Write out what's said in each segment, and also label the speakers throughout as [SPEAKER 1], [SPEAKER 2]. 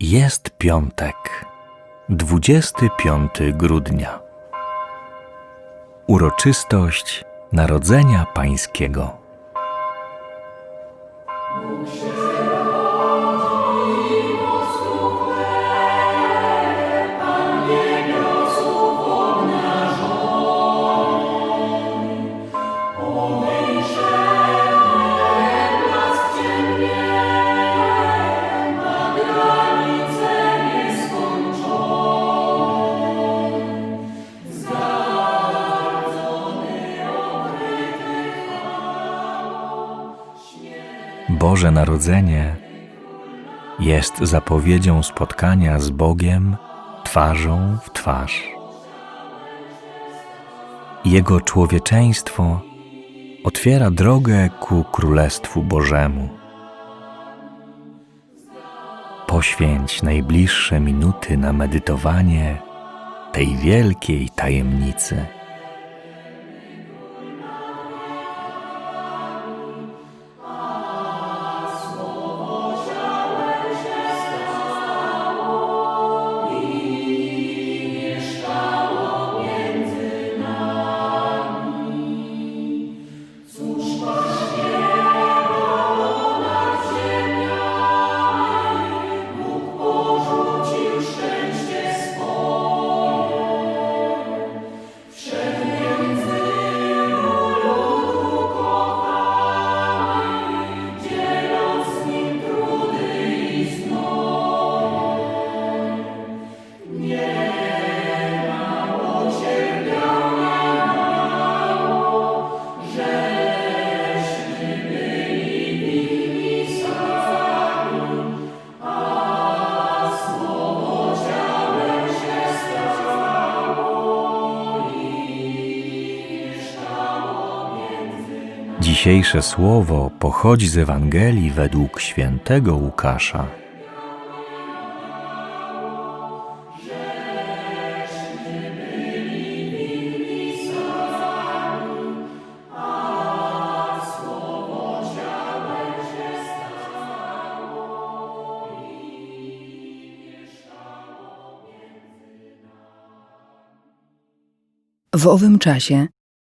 [SPEAKER 1] Jest piątek, 25 grudnia. Uroczystość Narodzenia Pańskiego. Boże Narodzenie jest zapowiedzią spotkania z Bogiem twarzą w twarz. Jego człowieczeństwo otwiera drogę ku Królestwu Bożemu. Poświęć najbliższe minuty na medytowanie tej wielkiej tajemnicy. Dzisiejsze słowo pochodzi z Ewangelii według świętego Łukasza.
[SPEAKER 2] W owym czasie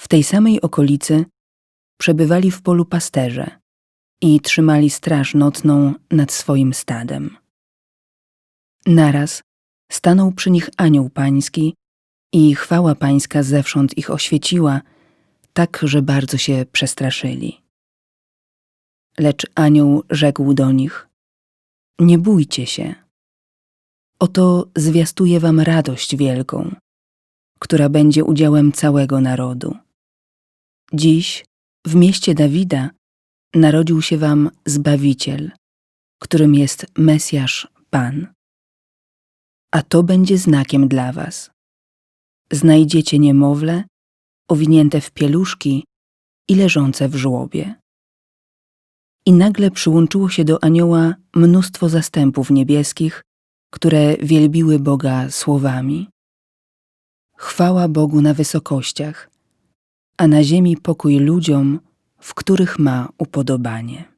[SPEAKER 2] W tej samej okolicy przebywali w polu pasterze i trzymali straż nocną nad swoim stadem. Naraz stanął przy nich anioł pański i chwała pańska zewsząd ich oświeciła, tak, że bardzo się przestraszyli. Lecz anioł rzekł do nich: Nie bójcie się. Oto zwiastuję wam radość wielką, która będzie udziałem całego narodu. Dziś w mieście Dawida narodził się wam Zbawiciel, którym jest Mesjasz Pan. A to będzie znakiem dla was. Znajdziecie niemowlę owinięte w pieluszki i leżące w żłobie. I nagle przyłączyło się do anioła mnóstwo zastępów niebieskich, które wielbiły Boga słowami. Chwała Bogu na wysokościach, a na ziemi pokój ludziom, w których ma upodobanie.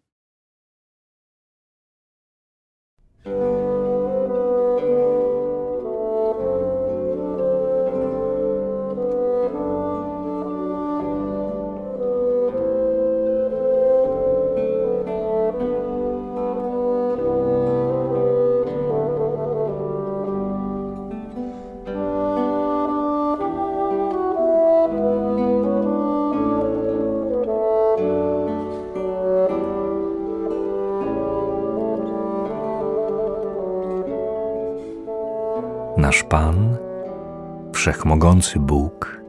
[SPEAKER 1] Wszechmogący Bóg,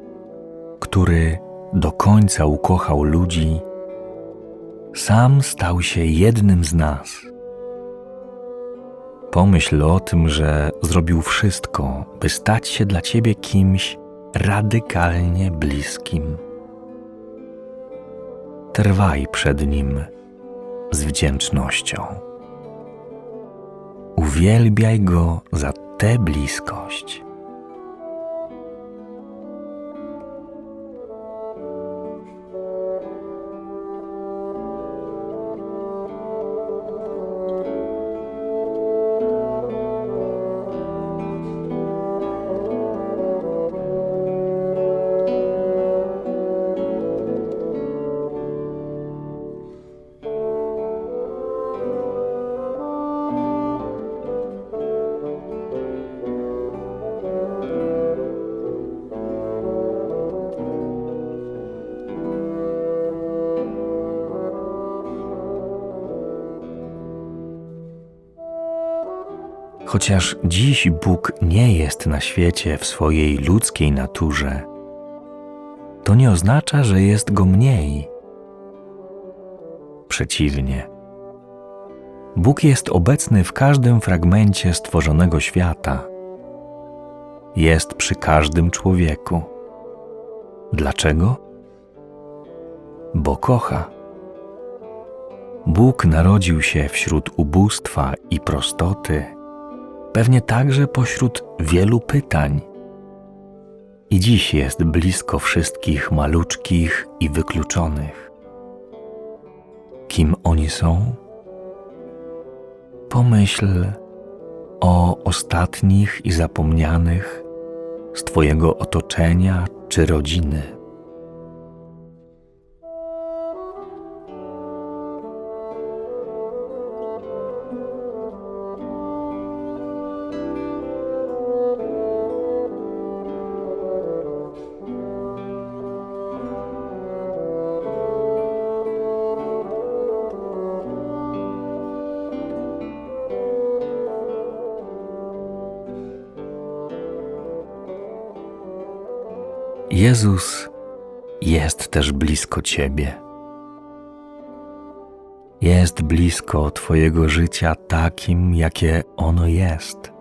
[SPEAKER 1] który do końca ukochał ludzi, sam stał się jednym z nas. Pomyśl o tym, że zrobił wszystko, by stać się dla ciebie kimś radykalnie bliskim. Trwaj przed nim z wdzięcznością. Uwielbiaj go za tę bliskość. Chociaż dziś Bóg nie jest na świecie w swojej ludzkiej naturze, to nie oznacza, że jest go mniej. Przeciwnie, Bóg jest obecny w każdym fragmencie stworzonego świata. Jest przy każdym człowieku. Dlaczego? Bo kocha. Bóg narodził się wśród ubóstwa i prostoty pewnie także pośród wielu pytań. I dziś jest blisko wszystkich maluczkich i wykluczonych. Kim oni są? Pomyśl o ostatnich i zapomnianych z Twojego otoczenia czy rodziny. Jezus jest też blisko Ciebie. Jest blisko Twojego życia takim, jakie ono jest.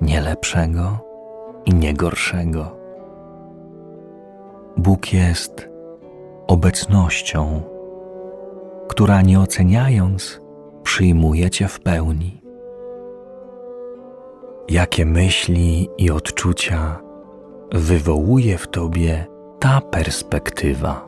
[SPEAKER 1] Nie lepszego i nie gorszego. Bóg jest obecnością, która nie oceniając, przyjmuje Cię w pełni. Jakie myśli i odczucia wywołuje w tobie ta perspektywa.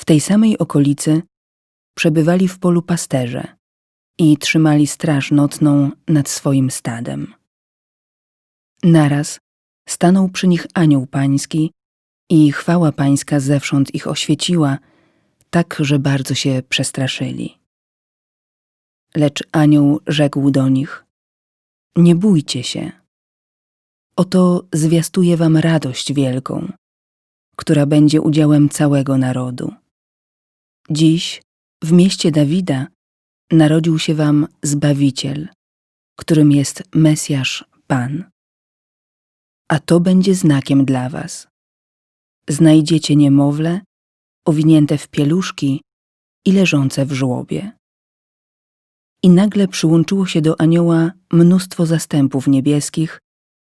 [SPEAKER 2] W tej samej okolicy przebywali w polu pasterze i trzymali straż nocną nad swoim stadem. Naraz stanął przy nich anioł pański i chwała pańska zewsząd ich oświeciła, tak, że bardzo się przestraszyli. Lecz anioł rzekł do nich: Nie bójcie się. Oto zwiastuję wam radość wielką, która będzie udziałem całego narodu. Dziś w mieście Dawida narodził się wam Zbawiciel, którym jest Mesjasz Pan. A to będzie znakiem dla was. Znajdziecie niemowlę owinięte w pieluszki i leżące w żłobie. I nagle przyłączyło się do anioła mnóstwo zastępów niebieskich,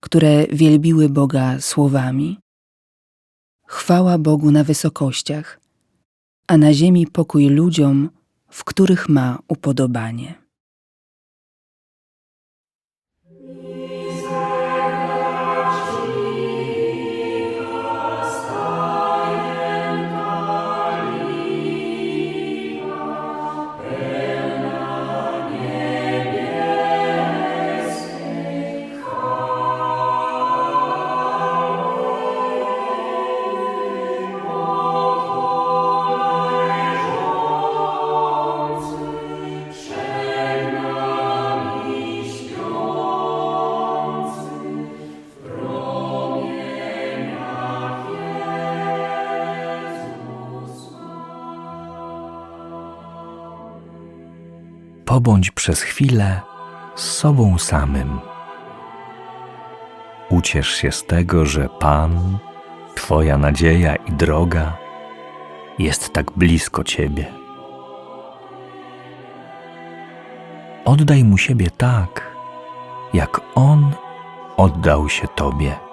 [SPEAKER 2] które wielbiły Boga słowami. Chwała Bogu na wysokościach, a na ziemi pokój ludziom, w których ma upodobanie.
[SPEAKER 1] Pobądź przez chwilę z sobą samym. Uciesz się z tego, że Pan, Twoja nadzieja i droga, jest tak blisko Ciebie. Oddaj mu siebie tak, jak On oddał się Tobie.